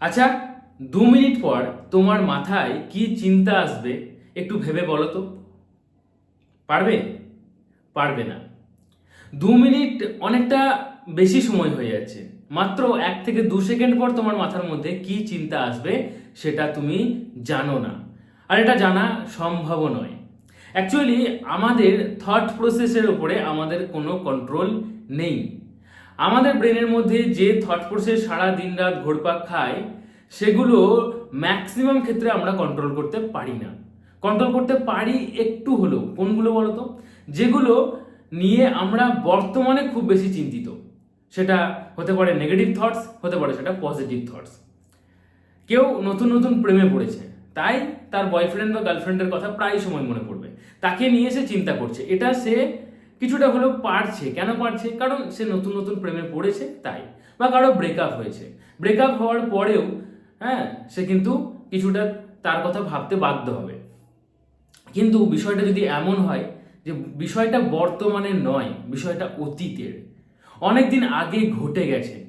আচ্ছা দু মিনিট পর তোমার মাথায় কি চিন্তা আসবে একটু ভেবে বলো তো। পারবে? পারবে না। দু মিনিট অনেকটা বেশি সময় হয়ে যাচ্ছে। মাত্র এক থেকে দু সেকেন্ড পর তোমার মাথার মধ্যে কি চিন্তা আসবে সেটা তুমি জানো না। আর এটা জানা সম্ভব নয়। অ্যাকচুয়ালি আমাদের থট প্রসেসের উপরে আমাদের কোনো কন্ট্রোল নেই। আমাদের ব্রেনের মধ্যে যে থট প্রসেস সারা দিন রাত ঘোরপাক খায়, সেগুলো ম্যাক্সিমাম ক্ষেত্রে আমরা কন্ট্রোল করতে পারি না। কন্ট্রোল করতে পারি একটু হলেও, কোনগুলো বলো তো যেগুলো নিয়ে আমরা বর্তমানে খুব বেশি চিন্তিত। সেটা হতে পারে নেগেটিভ থটস হতে পারে সেটা পজিটিভ থটস কেউ নতুন নতুন প্রেমে পড়েছে, তাই তার বয়ফ্রেন্ড বা গার্লফ্রেন্ডের কথা প্রায় সময় মনে পড়বে। তাকে নিয়ে সে চিন্তা করছে। এটা সে কিছুটা হলেও পারছে। কেন পারছে? কারণ সে নতুন নতুন প্রেমে পড়েছে, তাই। বা কারও ব্রেকআপ হয়েছে। ব্রেকআপ হওয়ার পরেও হ্যাঁ সে কিন্তু কিছুটা তার কথা ভাবতে বাধ্য হবে। কিন্তু বিষয়টা যদি এমন হয় যে বিষয়টা বর্তমানে নয়, বিষয়টা অতীতের। অনেক দিন আগে ঘটে গেছে।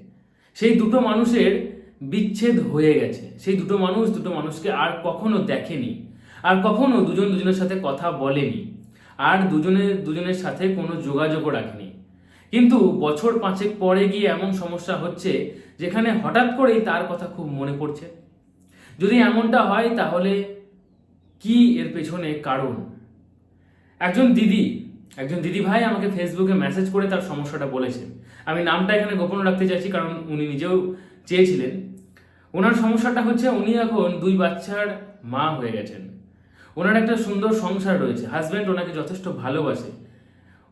সেই দুটো মানুষের বিচ্ছেদ হয়ে গেছে। সেই দুটো মানুষ দুটো মানুষকে আর কখনো দেখেনি। আর কখনো দুজন দুজনের সাথে কথা বলেনি। আর দুজনে, দুজনের সাথে কোনো যোগাযোগও রাখেনি। কিন্তু বছর পাঁচেক পরে গিয়ে এমন সমস্যা হচ্ছে, যেখানে হঠাৎ করেই তার কথা খুব মনে পড়ছে। যদি এমনটা হয়, তাহলে কি এর পেছনে কারণ? একজন দিদি একজন দিদি ভাই আমাকে ফেসবুকে মেসেজ করে তার সমস্যাটা বলেছেন আমি নামটা এখানে গোপন রাখতে চাইছি, কারণ উনি নিজেও চেয়েছিলেন। ওনার সমস্যাটা হচ্ছে, উনি এখন দুই বাচ্চার মা হয়ে গেছেন। ওনার একটা সুন্দর সংসার রয়েছে। হাজব্যান্ড ওনাকে যথেষ্ট ভালোবাসে।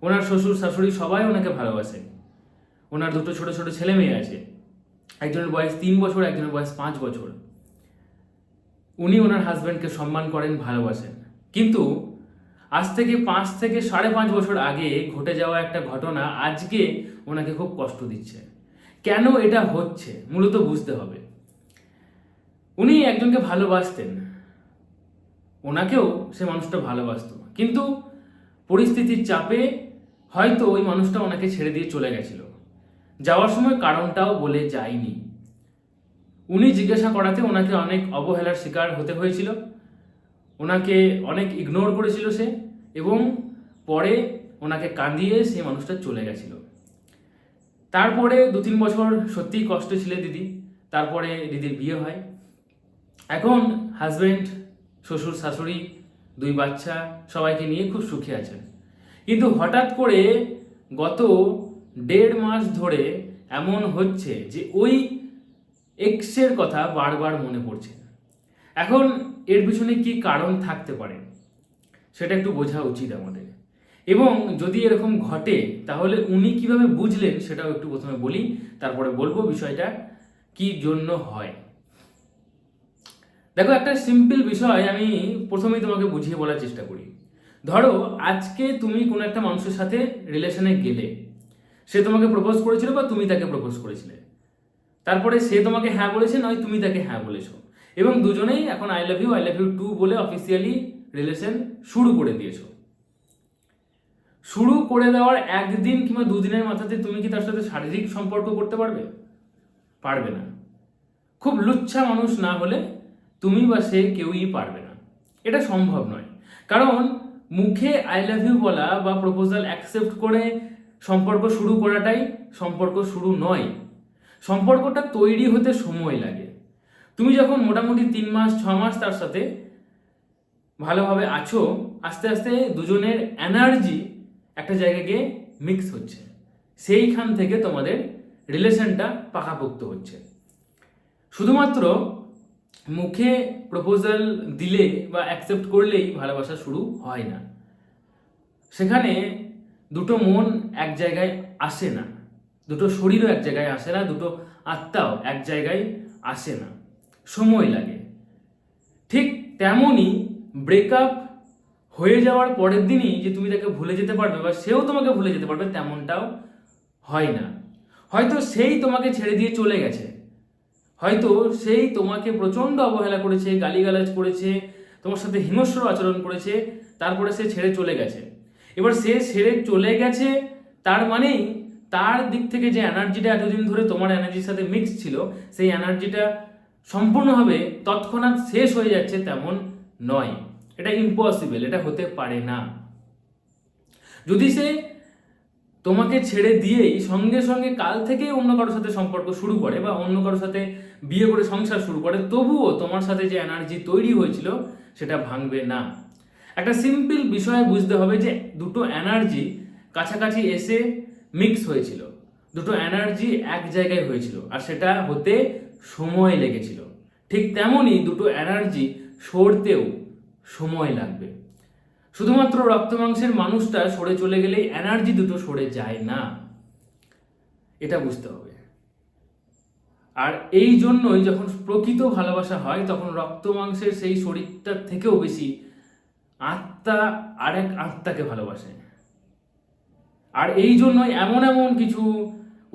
ওনার শ্বশুর, শাশুড়ি সবাই ওনাকে ভালোবাসে। ওনার দুটো ছোট ছোট ছেলে মেয়ে আছে। একজনের বয়স তিন বছর, একজনের বয়স পাঁচ বছর। উনি ওনার হাজব্যান্ডকে সম্মান করেন, ভালোবাসেন। কিন্তু আজ থেকে পাঁচ থেকে সাড়ে পাঁচ বছর আগে ঘটে যাওয়া একটা ঘটনা আজকে ওনাকে খুব কষ্ট দিচ্ছে। কেন এটা হচ্ছে? মূলত বুঝতে হবে। উনি একজনকে ভালোবাসতেন। ওনাকেও সে মানুষটা ভালোবাসতো। কিন্তু পরিস্থিতির চাপে হয়তো ওই মানুষটা ওনাকে ছেড়ে দিয়ে চলে গেছিল। যাওয়ার সময় কারণটাও বলে যায়নি। উনি জিজ্ঞাসা করাতে ওনাকে অনেক অবহেলার শিকার হতে হয়েছিল। ওনাকে অনেক ইগনোর করেছিল সে এবং পরে ওনাকে কাঁদিয়ে সেই মানুষটা চলে গেছিল। তারপরে দু তিন বছর সত্যিই কষ্ট ছিল দিদি। তারপরে দিদির বিয়ে হয়। এখন হাজবেন্ড শ্বশুর, শাশুড়ি, দুই বাচ্চা সবাইকে নিয়ে খুব সুখী আছেন। কিন্তু হঠাৎ করে গত দেড় মাস ধরে এমন হচ্ছে যে ওই এক্সের কথা বারবার মনে পড়ছে। এখন এর পিছনে কি কারণ থাকতে পারে, সেটা একটু বোঝা উচিত আমাদের। এবং যদি এরকম ঘটে, তাহলে উনি কীভাবে বুঝলেন, সেটাও একটু প্রথমে বলি, তারপরে বলব বিষয়টা, কি জন্য হয়। দেখো, একটা সিম্পল বিষয় আমি প্রথমেই তোমাকে বুঝিয়ে বলার চেষ্টা করি। ধরো, আজকে তুমি কোনো একটা মানুষের সাথে রিলেশনে গেলে, সে তোমাকে প্রপোজ করেছিল বা তুমি তাকে প্রপোজ করেছিলে। তারপরে সে তোমাকে হ্যাঁ বলেছে, নয় তুমি তাকে হ্যাঁ বলেছ। এবং দুজনেই এখন I love you I love you too বলে অফিসিয়ালি রিলেশন শুরু করে দিয়েছ। শুরু করে দেওয়ার একদিন কিংবা দুদিনের মাথাতে তুমি কি তার সাথে শারীরিক সম্পর্ক করতে পারবে? পারবে না। খুব লুচ্ছা মানুষ না হলে তুমি বা সে কেউই পারবে না। এটা সম্ভব নয়। কারণ মুখে আই লাভ ইউ বলা বা প্রপোজাল অ্যাকসেপ্ট করে সম্পর্ক শুরু করাটাই সম্পর্ক শুরু নয়। সম্পর্কটা তৈরি হতে সময় লাগে। তুমি যখন মোটামুটি তিন মাস, ছ মাস তার সাথে ভালোভাবে আছো, আস্তে আস্তে দুজনের এনার্জি একটা জায়গায় গিয়ে মিক্স হচ্ছে। সেইখান থেকে তোমাদের রিলেশনটা পাকাপোক্ত হচ্ছে। শুধুমাত্র মুখে প্রপোজাল দিলে বা অ্যাকসেপ্ট করলেই ভালোবাসা শুরু হয় না। সেখানে দুটো মন এক জায়গায় আসে না। দুটো শরীরও এক জায়গায় আসে না, দুটো আত্মাও এক জায়গায় আসে না। সময় লাগে। ঠিক তেমনই ব্রেকআপ হয়ে যাওয়ার পরের দিনই যে তুমি তাকে ভুলে যেতে পারবে বা সেও তোমাকে ভুলে যেতে পারবে তেমনটাও হয় না। হয়তো সেই তোমাকে ছেড়ে দিয়ে চলে গেছে। হয়তো সেই তোমাকে প্রচণ্ড অবহেলা করেছে, গালিগালাজ করেছে, তোমার সাথে হিংস্র আচরণ করেছে, তারপরে সে ছেড়ে চলে গেছে। এবার সে ছেড়ে চলে গেছে, তার মানেই তার দিক থেকে যে এনার্জিটা এতদিন ধরে তোমার এনার্জির সাথে মিক্স ছিল, সেই এনার্জিটা সম্পূর্ণভাবে তৎক্ষণাৎ শেষ হয়ে যাচ্ছে তেমন নয়। এটা ইম্পসিবল এটা হতে পারে না। যদি সে তোমাকে ছেড়ে দিয়েই সঙ্গে সঙ্গে কাল থেকেই অন্য কারোর সাথে সম্পর্ক শুরু করে বা অন্য কারোর সাথে বিয়ে করে সংসার শুরু করে, তবুও তোমার সাথে যে এনার্জি তৈরি হয়েছিল, সেটা ভাঙবে না। একটা সিম্পল বিষয় বুঝতে হবে যে দুটো এনার্জি কাছাকাছি এসে মিক্স হয়েছিল। দুটো এনার্জি এক জায়গায় হয়েছিল, আর সেটা হতে সময় লেগেছিল। ঠিক তেমনই দুটো এনার্জি সরতেও সময় লাগবে। শুধুমাত্র রক্ত মাংসের মানুষটা সরে চলে গেলেই এনার্জি দুটো সরে যায় না। এটা বুঝতে হবে। আর এই জন্যই যখন প্রকৃত ভালোবাসা হয়, তখন রক্ত মাংসের সেই শরীরটার থেকেও বেশি আত্মা আরেক আত্মাকে ভালোবাসে। আর এই জন্যই এমন এমন কিছু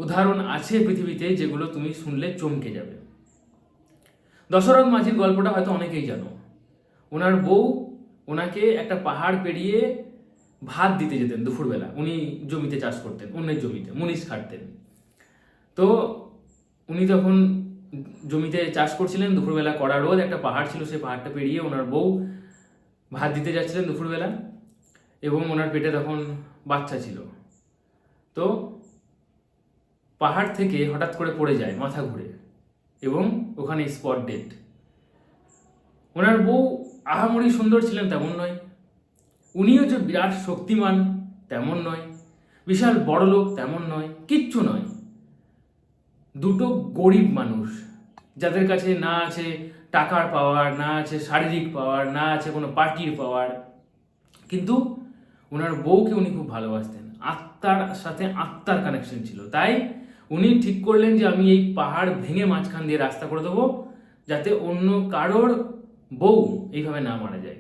উদাহরণ আছে পৃথিবীতে যেগুলো তুমি শুনলে চমকে যাবে। দশরথ মাঝির গল্পটা হয়তো অনেকেই জানো। ওনার বউ ওনাকে একটা পাহাড় পেরিয়ে ভাত দিতে যেতেন দুপুরবেলা। উনি জমিতে চাষ করতেন, অন্যের জমিতে, মুনিশ খাটতেন। তো উনি তখন জমিতে চাষ করছিলেন, দুপুরবেলা কড়া রোদ, একটা পাহাড় ছিল, সেই পাহাড়টা পেরিয়ে ওনার বউ ভাত দিতে যাচ্ছিলেন দুপুরবেলা এবং ওনার পেটে তখন বাচ্চা ছিল। তো পাহাড় থেকে হঠাৎ করে পড়ে যায় মাথা ঘুরে এবং ওখানে স্পট ডেট। ওনার বউ আহামরি সুন্দর ছিলেন তেমন নয়, উনিও যে বিরাট শক্তিমান তেমন নয়, বিশাল বড় লোক তেমন নয়, কিচ্ছু নয়। দুটো গরিব মানুষ যাদের কাছে না আছে টাকার পাওয়ার না আছে শারীরিক পাওয়ার না আছে কোনো পার্টির পাওয়ার কিন্তু ওনার বউকে উনি খুব ভালোবাসতেন। আত্মার সাথে আত্মার কানেকশন ছিল। তাই উনি ঠিক করলেন যে আমি এই পাহাড় ভেঙে মাঝখান দিয়ে রাস্তা করে দেবো যাতে অন্য কারোর বউ এইভাবে না মারা যায়।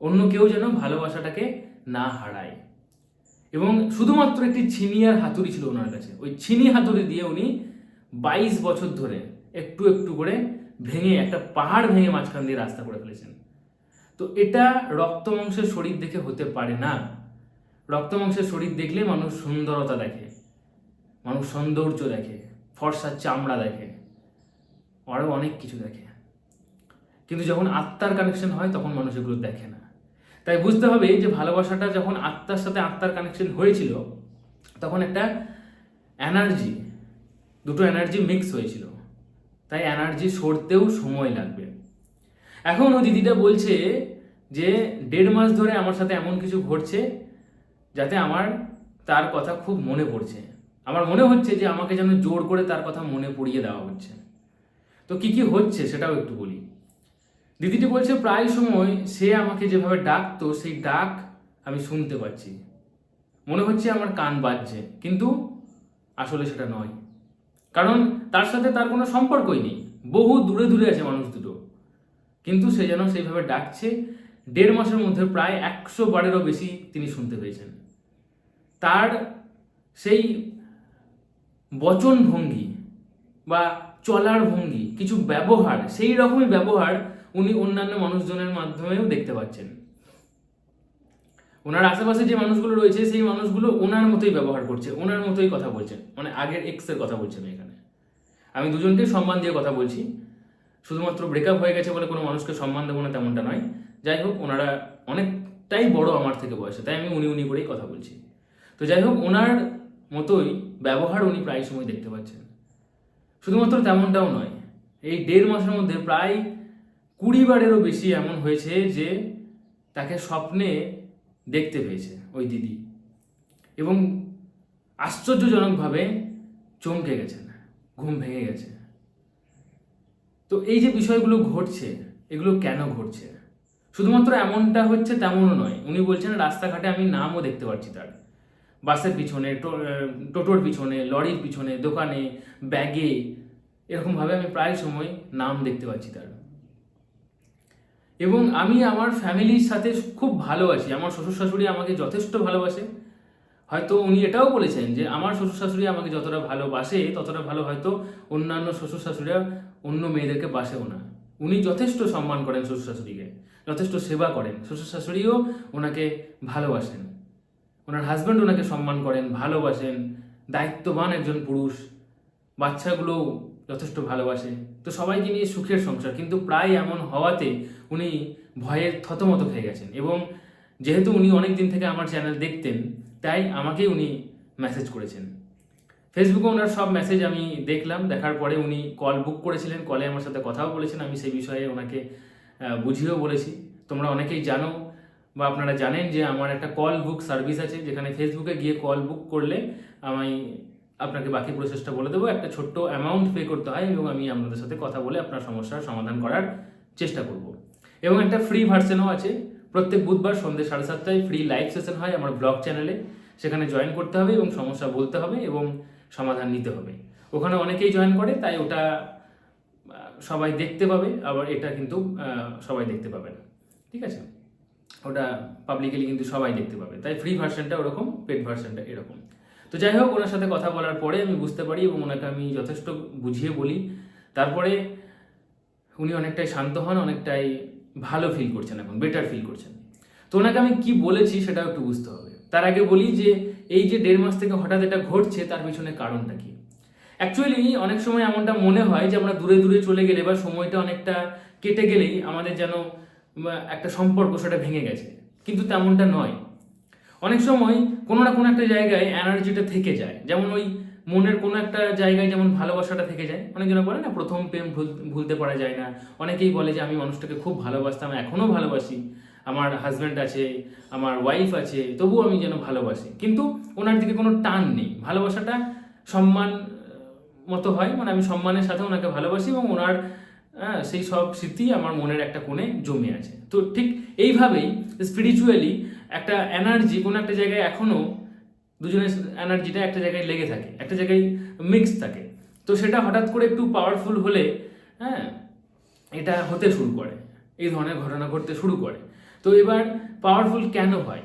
অন্য কেউ যেন ভালোবাসাটাকে না হারায়। এবং শুধুমাত্র একটি ছিনিয়ার হাতুড়ি ছিল ওনার কাছে। ওই ছিনি হাতুড়ি দিয়ে উনি বাইশ বছর ধরে একটু একটু করে ভেঙে একটা পাহাড় ভেঙে মাঝখান দিয়ে রাস্তা করে ফেলেছেন। তো এটা রক্ত মাংসের শরীর দেখে হতে পারে না। রক্ত মাংসের শরীর দেখলে মানুষ সুন্দরতা দেখে, মানুষ সৌন্দর্য দেখে, ফর্সা চামড়া দেখে আরও অনেক কিছু দেখে। কিন্তু যখন আত্মার কানেকশন হয়, তখন মানুষ এগুলো দেখে না। তাই বুঝতে হবে যে ভালোবাসাটা যখন আত্মার সাথে আত্মার কানেকশন হয়েছিল, তখন একটা এনার্জি দুটো এনার্জি মিক্স হয়েছিল। তাই এনার্জি সরতেও সময় লাগবে। এখন ও দিদিটা বলছে যে, দেড় মাস ধরে আমার সাথে এমন কিছু ঘটছে যাতে আমার তার কথা খুব মনে পড়ছে। আমার মনে হচ্ছে যে, আমাকে যেন জোর করে তার কথা মনে পড়িয়ে দেওয়া হচ্ছে। তো কি কি হচ্ছে সেটাও একটু বলি। দিদিটি বলছে, প্রায় সময় সে আমাকে যেভাবে ডাকতো, সেই ডাক আমি শুনতে পাচ্ছি। মনে হচ্ছে আমার কান বাজছে, কিন্তু আসলে সেটা নয়। কারণ তার সাথে তার কোনো সম্পর্কই নেই। বহু দূরে দূরে আছে মানুষ দুটো। কিন্তু সে যেন সেইভাবে ডাকছে, দেড় মাসের মধ্যে প্রায় একশো বারেরও বেশি তিনি শুনতে পেয়েছেন। তার সেই বচন ভঙ্গি বা চলার ভঙ্গি, কিছু ব্যবহার, সেই রকমই ব্যবহার উনি অন্যান্য মানুষজনের মাধ্যমেও দেখতে পাচ্ছেন। ওনার আশেপাশে যে মানুষগুলো রয়েছে, সেই মানুষগুলো ওনার মতোই ব্যবহার করছে, ওনার মতোই কথা বলছেন। মানে আগের এক্সের কথা বলছেন এখানে। আমি দুজনকে সম্মান দিয়ে কথা বলছি। শুধুমাত্র ব্রেকআপ হয়ে গেছে বলে কোনো মানুষকে সম্মান দেবো না তেমনটা নয়। যাই হোক, ওনারা অনেকটাই বড় আমার থেকে বয়সে, তাই আমি উনি উনি করেই কথা বলছি। তো যাই হোক, ওনার মতোই ব্যবহার উনি প্রায় সময় দেখতে পাচ্ছেন। শুধুমাত্র তেমনটাও নয়, এই দেড় মাসের মধ্যে প্রায় কুড়ি বারেরও বেশি এমন হয়েছে যে তাকে স্বপ্নে দেখতে পেয়েছে ওই দিদি। এবং আশ্চর্যজনকভাবে চমকে গেছেন ঘুম ভেঙে গেছে। তো এই যে বিষয়গুলো ঘটছে, এগুলো কেন ঘটছে? শুধুমাত্র এমনটা হচ্ছে তেমনও নয়। উনি বলছেন, রাস্তাঘাটে আমি নামও দেখতে পাচ্ছি তার। বাসের পিছনে টোটোর পিছনে, লরির পিছনে, দোকানে, ব্যাগে, এরকমভাবে আমি প্রায় সময় নাম দেখতে পাচ্ছি তার। এবং আমি আমার ফ্যামিলির সাথে খুব ভালো আছি আমার শ্বশুর শাশুড়ি আমাকে যথেষ্ট ভালোবাসে। হয়তো উনি এটাও বলেছেন যে, আমার শ্বশুর শাশুড়ি আমাকে যতটা ভালোবাসে, ততটা ভালো হয়তো অন্যান্য শ্বশুর শাশুড়িরা অন্য মেয়েদেরকে বাসেও না। উনি যথেষ্ট সম্মান করেন শ্বশুর শাশুড়িকে যথেষ্ট সেবা করেন। শ্বশুর শাশুড়িও ওনাকে ভালোবাসেন। ওনার হাজব্যান্ড ওনাকে সম্মান করেন, ভালোবাসেন। দায়িত্ববান একজন পুরুষ। বাচ্চাগুলো যথেষ্ট ভালোবাসে। তো সবাইকে নিয়ে সুখের সংসার, কিন্তু প্রায় এমন হওয়াতে উনি ভয়ের থতমত খেয়ে গেছেন এবং যেহেতু উনি অনেক দিন থেকে আমার চ্যানেল দেখতেন, তাই আমাকেই উনি মেসেজ করেছেন। ফেসবুকে ওনার সব মেসেজ আমি দেখলাম, দেখার পরে উনি কল বুক করেছিলেন কলে আমার সাথে কথাও বলেছেন, আমি সেই বিষয়ে ওনাকে বুঝিয়েও বলেছি। তোমরা অনেকেই জানো বা আপনারা জানেন যে আমার একটা কল বুক সার্ভিস আছে, যেখানে ফেসবুকে গিয়ে কল বুক করলে আমি আপনাকে বাকি প্রসেসটা বলে দেবো। একটা ছোট্ট অ্যামাউন্ট পে করতে হয় এবং আমি আপনাদের সাথে কথা বলে আপনার সমস্যার সমাধান করার চেষ্টা করব। এবং একটা ফ্রি ভার্সনও আছে। প্রত্যেক বুধবার সন্ধ্যে সাড়ে সাতটায় ফ্রি লাইভ সেশন হয় আমার ব্লগ চ্যানেলে সেখানে জয়েন করতে হবে এবং সমস্যা বলতে হবে এবং সমাধান নিতে হবে। ওখানে অনেকেই জয়েন করে, তাই ওটা সবাই দেখতে পাবে। আবার এটা কিন্তু সবাই দেখতে পাবে না। ঠিক আছে? ওটা পাবলিকালি কিন্তু সবাই দেখতে পাবে। তাই ফ্রি ভার্সনটা ওরকম পেড ভার্সনটা এরকম। তো যাই হোক, ওনার সাথে কথা বলার পরে আমি বুঝতে পারি এবং ওনাকে আমি যথেষ্ট বুঝিয়ে বলি। তারপরে উনি অনেকটাই শান্ত হন, অনেকটাই ভালো ফিল করছেন এখন বেটার ফিল করছেন। তো ওনাকে আমি কি বলেছি সেটাও একটু বুঝতে হবে। তার আগে বলি যে, এই যে দেড় মাস থেকে হঠাৎ এটা ঘটছে, তার পিছনে কারণটা কি? অ্যাকচুয়ালি অনেক সময় এমনটা মনে হয় যে, আমরা দূরে দূরে চলে গেলে বা সময়টা অনেকটা কেটে গেলেই আমাদের যেন একটা সম্পর্ক সেটা ভেঙে গেছে। কিন্তু তেমনটা নয়। অনেক সময় কোনো না কোনো একটা জায়গায় এনার্জিটা থেকে যায়। যেমন ওই মনের কোনো একটা জায়গায় যেমন ভালোবাসাটা থেকে যায়। অনেকজন বলে না, প্রথম প্রেম ভুল- ভুলতে পারা যায় না। অনেকেই বলে যে, আমি মানুষটাকে খুব ভালোবাসতাম এখনও ভালোবাসি। আমার হাজব্যান্ড আছে, আমার ওয়াইফ আছে, তবুও আমি যেন ভালোবাসি। কিন্তু ওনার দিকে কোনো টান নেই। ভালোবাসাটা সম্মান মতো হয়। মানে আমি সম্মানের সাথে ওনাকে ভালোবাসি এবং ওনার হ্যাঁ, সেই সব স্মৃতি আমার মনের একটা কোণে জমে আছে। তো ঠিক এইভাবেই স্পিরিচুয়ালি একটা এনার্জি কোনো একটা জায়গায় এখনও দুজনের এনার্জিটা একটা জায়গায় লেগে থাকে একটা জায়গায় মিক্স থাকে। তো সেটা হঠাৎ করে একটু পাওয়ারফুল হলে হ্যাঁ এটা হতে শুরু করে এই ধরনের ঘটনা ঘটতে শুরু করে। তো এবার পাওয়ারফুল কেন হয়?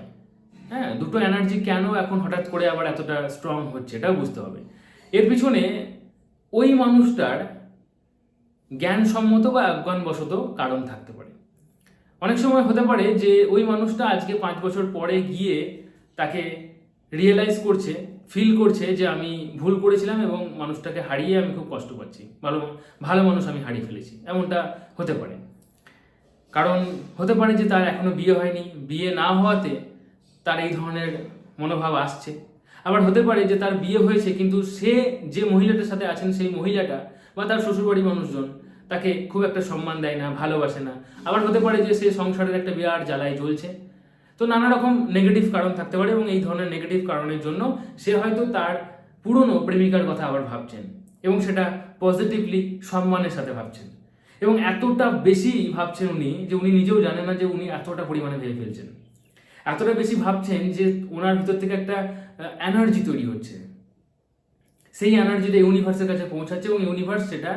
হ্যাঁ দুটো এনার্জি কেন এখন হঠাৎ করে আবার এতটা স্ট্রং হচ্ছে এটাও বুঝতে হবে। এর পিছনে ওই মানুষটার জ্ঞানসম্মত বা অজ্ঞানবশত কারণ থাকতে পারে। অনেক সময় হতে পারে যে ওই মানুষটা আজকে পাঁচ বছর পরে গিয়ে তাকে রিয়েলাইজ করছে ফিল করছে যে আমি ভুল করেছিলাম এবং মানুষটাকে হারিয়ে আমি খুব কষ্ট পাচ্ছি ভালো ভালো মানুষ আমি হারিয়ে ফেলেছি। এমনটা হতে পারে। কারণ হতে পারে যে তার এখনও বিয়ে হয়নি। বিয়ে না হওয়াতে তার এই ধরনের মনোভাব আসছে। আবার হতে পারে যে তার বিয়ে হয়েছে কিন্তু সে যে মহিলাটার সাথে আছেন সেই মহিলাটা বা তার শ্বশুরবাড়ির মানুষজন তাকে খুব একটা সম্মান দেয় না, ভালোবাসে না। আবার হতে পারে যে সে সংসারের একটা বিরাট জ্বালায় জ্বলছে। তো নানা রকম নেগেটিভ কারণ থাকতে পারে এবং এই ধরনের নেগেটিভ কারণের জন্য সে হয়তো তার পুরনো প্রেমিকার কথা আবার ভাবছেন এবং সেটা পজিটিভলি সম্মানের সাথে ভাবছেন। এবং এতটা বেশি ভাবছেন উনি যে উনি নিজেও জানেন না যে উনি এতটা পরিমাণে ভেবে ফেলছেন। এতটা বেশি ভাবছেন যে ওনার ভিতর থেকে একটা এনার্জি তৈরি হচ্ছে। সেই এনার্জিটা ইউনিভার্সের কাছে পৌঁছাচ্ছে এবং ইউনিভার্স সেটা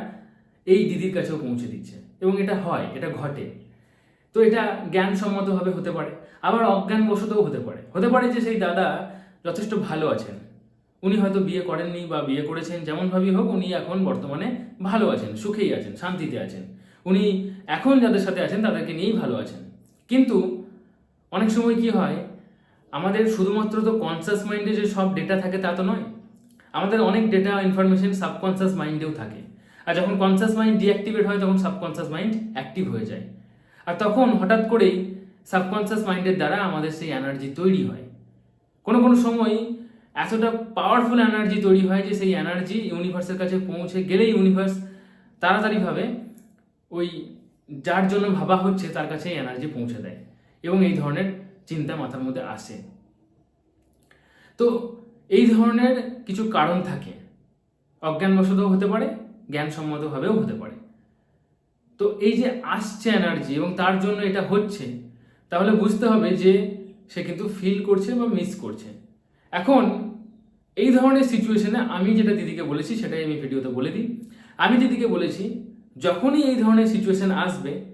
এই দিদির কাছেও পৌঁছে দিচ্ছে। এবং এটা হয়, এটা ঘটে। তো এটা জ্ঞানসম্মতভাবে হতে পারে। আবার অজ্ঞানবশতও হতে পারে। হতে পারে যে সেই দাদা যথেষ্ট ভালো আছেন। উনি হয়তো বিয়ে করেননি বা বিয়ে করেছেন যেমনভাবেই হোক, উনি এখন বর্তমানে ভালো আছেন, সুখেই আছেন, শান্তিতে আছেন। উনি এখন যাদের সাথে আছেন, তাদেরকে নিয়েই ভালো আছেন। কিন্তু অনেক সময় কি হয়, আমাদের শুধুমাত্র তো কনসাস মাইন্ডে যে সব ডেটা থাকে তা তো নয়। আমাদের অনেক ডেটা ইনফরমেশন সাবকনসিয়াস মাইন্ডেও থাকে। আর যখন কনসাস মাইন্ড ডিঅ্যাক্টিভেট হয়, তখন সাবকনসিয়াস মাইন্ড অ্যাক্টিভ হয়ে যায়। আর তখন হঠাৎ করেই সাবকনসিয়াস মাইন্ডের দ্বারা আমাদের সেই এনার্জি তৈরি হয়। কোনো কোনো সময় এতটা পাওয়ারফুল এনার্জি তৈরি হয় যে সেই এনার্জি ইউনিভার্সের কাছে পৌঁছে গেলেই ইউনিভার্স তাড়াতাড়িভাবে ওই যার জন্য ভাবা হচ্ছে তার কাছে এই এনার্জি পৌঁছে দেয় এবং এই ধরনের চিন্তা মাথার মধ্যে আসে। তো এই ধরনের কিছু কারণ থাকে। অজ্ঞানবশতও হতে পারে জ্ঞানসম্মতভাবেও হতে পারে। তো এই যে আসছে এনার্জি এবং তার জন্য এটা হচ্ছে, তাহলে বুঝতে হবে যে সে কিন্তু ফিল করছে বা মিস করছে। এখন এই ধরনের সিচুয়েশনে আমি যেটা দিদিকে বলেছি, সেটাই আমি ভিডিওতে বলে দিই। আমি দিদিকে বলেছি, যখনই এই ধরনের সিচুয়েশন আসবে,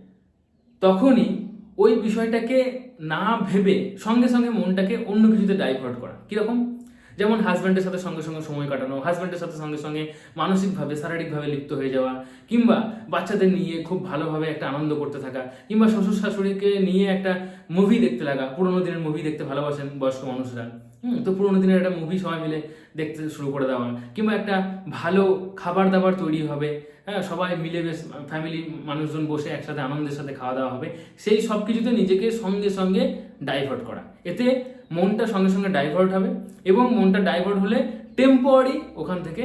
তখনই ওই বিষয়টাকে না ভেবে সঙ্গে সঙ্গে মনটাকে অন্য কিছুতে ডাইভার্ট করা। কীরকম? যেমন হাজব্যান্ডের সাথে সঙ্গে সঙ্গে সময় কাটানো হাজব্যান্ডের সাথে সঙ্গে সঙ্গে মানসিকভাবে, শারীরিকভাবে লিপ্ত হয়ে যাওয়া, কিংবা বাচ্চাদের নিয়ে খুব ভালোভাবে একটা আনন্দ করতে থাকা, কিংবা শ্বশুর শাশুড়িকে নিয়ে একটা মুভি দেখতে লাগা, পুরোনো দিনের মুভি দেখতে ভালোবাসেন বয়স্ক মানুষরা। হুম, তো পুরোনো দিনের একটা মুভি সবাই মিলে দেখতে শুরু করে দেওয়া কিংবা একটা ভালো খাবার দাবার তৈরি হবে হ্যাঁ সবাই মিলে বেশ ফ্যামিলি মানুষজন বসে একসাথে আনন্দের সাথে খাওয়া দাওয়া হবে। সেই সব কিছুতে নিজেকে সঙ্গে সঙ্গে ডাইভার্ট করা। এতে মনটা সঙ্গে সঙ্গে ডাইভার্ট হবে এবং মনটা ডাইভার্ট হলে টেম্পোয়ারি ওখান থেকে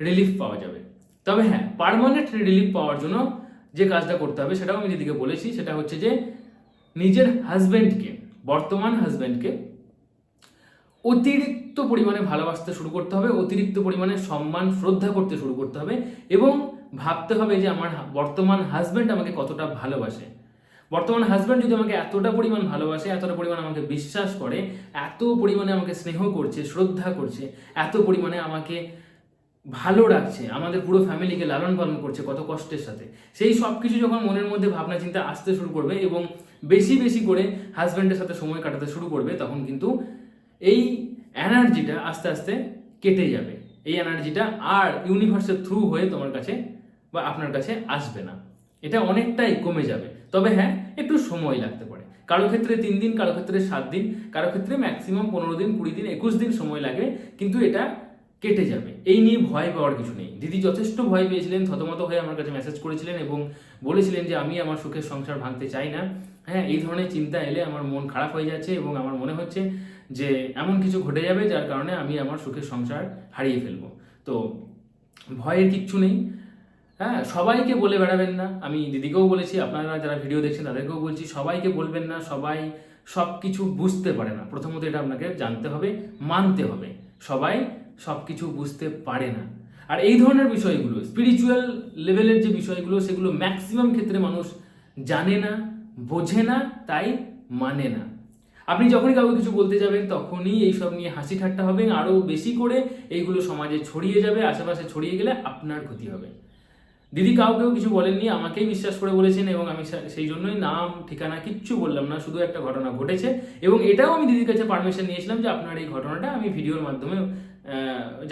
রিলিফ পাওয়া যাবে। তবে হ্যাঁ পারমানেন্ট রিলিফ পাওয়ার জন্য যে কাজটা করতে হবে সেটাও আমি দিদিকে বলেছি, সেটা হচ্ছে যে নিজের হাজব্যান্ডকে বর্তমান হাজব্যান্ডকে অতিরিক্ত পরিমাণে ভালোবাসতে শুরু করতে হবে, অতিরিক্ত পরিমাণে সম্মান, শ্রদ্ধা করতে শুরু করতে হবে এবং ভাবতে হবে যে আমার বর্তমান হাজব্যান্ড আমাকে কতটা ভালোবাসে। বর্তমান হাজব্যান্ড যদি আমাকে এতটা পরিমাণ ভালোবাসে, এতটা পরিমাণ আমাকে বিশ্বাস করে, এত পরিমাণে আমাকে স্নেহ করছে, শ্রদ্ধা করছে, এত পরিমাণে আমাকে ভালো রাখছে, আমাদের পুরো ফ্যামিলিকে লালন পালন করছে কত কষ্টের সাথে, সেই সব কিছু যখন মনের মধ্যে ভাবনা চিন্তা আসতে শুরু করবে এবং বেশি বেশি করে হাজব্যান্ডের সাথে সময় কাটাতে শুরু করবে, তখন কিন্তু এই এনার্জিটা আস্তে আস্তে কেটে যাবে। এই এনার্জিটা আর ইউনিভার্সের থ্রু হয়ে তোমার কাছে বা আপনার কাছে আসবে না। এটা অনেকটাই কমে যাবে। তবে হ্যাঁ একটু সময় লাগতে পারে। কারও ক্ষেত্রে তিন দিন, কারও ক্ষেত্রে সাত দিন, কারও ক্ষেত্রে ম্যাক্সিমাম পনেরো দিন, কুড়ি দিন, একুশ দিন সময় লাগে, কিন্তু এটা কেটে যাবে। এই নিয়ে ভয় পাওয়ার কিছু নেই। দিদি যথেষ্ট ভয় পেয়েছিলেন, থতমত হয়ে আমার কাছে মেসেজ করেছিলেন এবং বলেছিলেন যে, আমি আমার সুখের সংসার ভাঙতে চাই না। হ্যাঁ এই ধরনের চিন্তা এলে আমার মন খারাপ হয়ে যাচ্ছে এবং আমার মনে হচ্ছে যে, এমন কিছু ঘটে যাবে যার কারণে আমি আমার সুখের সংসার হারিয়ে ফেলব। তো ভয়ের কিচ্ছু নেই। হ্যাঁ সবাইকে বলে বেড়াবেন না। আমি দিদিকেও বলেছি, আপনারা যারা ভিডিও দেখছেন তাদেরকেও বলছি, সবাইকে বলবেন না, সবাই সব কিছু বুঝতে পারে না। প্রথমত এটা আপনাকে জানতে হবে, মানতে হবে। সবাই সব কিছু বুঝতে পারে না। আর এই ধরনের বিষয়গুলো স্পিরিচুয়াল লেভেলের যে বিষয়গুলো, সেগুলো ম্যাক্সিমাম ক্ষেত্রে মানুষ জানে না, বোঝে না, তাই মানে না। আপনি যখনই কাউকে কিছু বলতে যাবেন, তখনই এইসব নিয়ে হাসি ঠাট্টা হবে, আরও বেশি করে এইগুলো সমাজে ছড়িয়ে যাবে, আশেপাশে ছড়িয়ে গেলে আপনার ক্ষতি হবে। দিদি কাউকেও কিছু বলেননি, আমাকেই বিশ্বাস করে বলেছেন এবং আমি সেই জন্যই নাম, ঠিকানা কিচ্ছু বললাম না, শুধু একটা ঘটনা ঘটেছে এবং এটাও আমি দিদির কাছে পারমিশন নিয়েছিলাম যে আপনার এই ঘটনাটা আমি ভিডিওর মাধ্যমে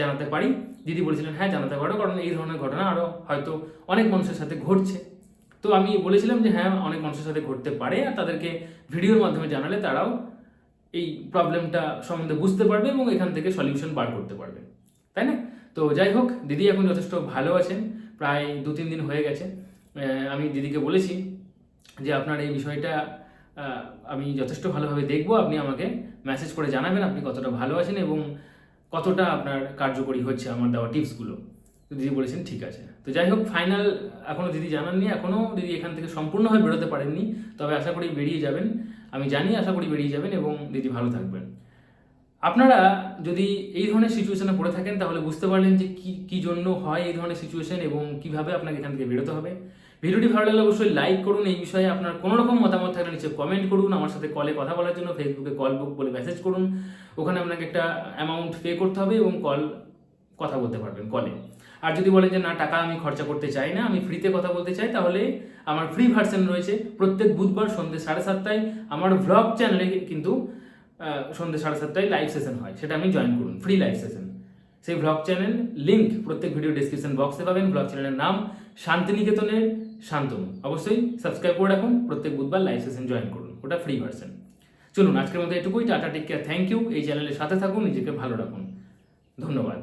জানাতে পারি। দিদি বলেছিলেন হ্যাঁ জানাতে পারো, কারণ এই ধরনের ঘটনা আরও হয়তো অনেক মানুষের সাথে ঘটছে। তো আমি বলেছিলাম যে হ্যাঁ অনেক মানুষের সাথে ঘটতে পারে আর তাদেরকে ভিডিওর মাধ্যমে জানালে তারাও এই প্রবলেমটা সম্বন্ধে বুঝতে পারবে এবং এখান থেকে সলিউশন বার করতে পারবে। তাই না? তো যাই হোক, দিদি এখন যথেষ্ট ভালো আছেন। প্রায় দু তিন দিন হয়ে গেছে। আমি দিদিকে বলেছি যে, আপনার এই বিষয়টা আমি যথেষ্ট ভালোভাবে দেখব। আপনি আমাকে মেসেজ করে জানাবেন আপনি কতটা ভালো আছেন এবং কতটা আপনার কার্যকরী হচ্ছে আমার দেওয়া টিপসগুলো। তো দিদি বলেছেন, ঠিক আছে। তো যাই হোক ফাইনাল এখনও দিদি জানাননি এখনও দিদি এখান থেকে সম্পূর্ণভাবে বেরোতে পারেননি। তবে আশা করি বেরিয়ে যাবেন। আমি জানি আশা করি বেরিয়ে যাবেন এবং দিদি ভালো থাকবেন। আপনারা যদি এই ধরনের সিচুয়েশনে পড়ে থাকেন, তাহলে বুঝতে পারলেন যে কি কি জন্য হয় এই ধরনের সিচুয়েশন এবং কীভাবে আপনাকে এখান থেকে বেরোতে হবে। ভিডিওটি ভালো লাগলে অবশ্যই লাইক করুন। এই বিষয়ে আপনার কোনো রকম মতামত থাকলে নিচে কমেন্ট করুন। আমার সাথে কলে কথা বলার জন্য ফেসবুকে কল বুক বলে মেসেজ করুন। ওখানে আপনাকে একটা অ্যামাউন্ট পে করতে হবে এবং কল কথা বলতে পারবেন কলে আর যদি বলেন যে, না, টাকা আমি খরচা করতে চাই না, আমি ফ্রিতে কথা বলতে চাই, তাহলে আমার ফ্রি ভার্সন রয়েছে। প্রত্যেক বুধবার সন্ধ্যে সাড়ে সাতটায় আমার ভ্লগ চ্যানেলে কিন্তু সন্ধ্যে সাড়ে সাতটায় লাইভ সেশন হয়, সেটা আমি জয়েন করুন ফ্রি লাইভ সেশন সেই ব্লগ চ্যানেল লিঙ্ক প্রত্যেক ভিডিও ডিসক্রিপশন বক্সে পাবেন ব্লগ চ্যানেলের নাম শান্তিনিকেতনের শান্তনু। অবশ্যই সাবস্ক্রাইব করে রাখুন, প্রত্যেক বুধবার লাইভ সেশন জয়েন করুন, ওটা ফ্রি ভার্সন চলুন, আজকের মতো এটুকুই, tata take care thank you এই চ্যানেলের সাথে থাকুন, নিজেকে ভালো রাখুন। ধন্যবাদ।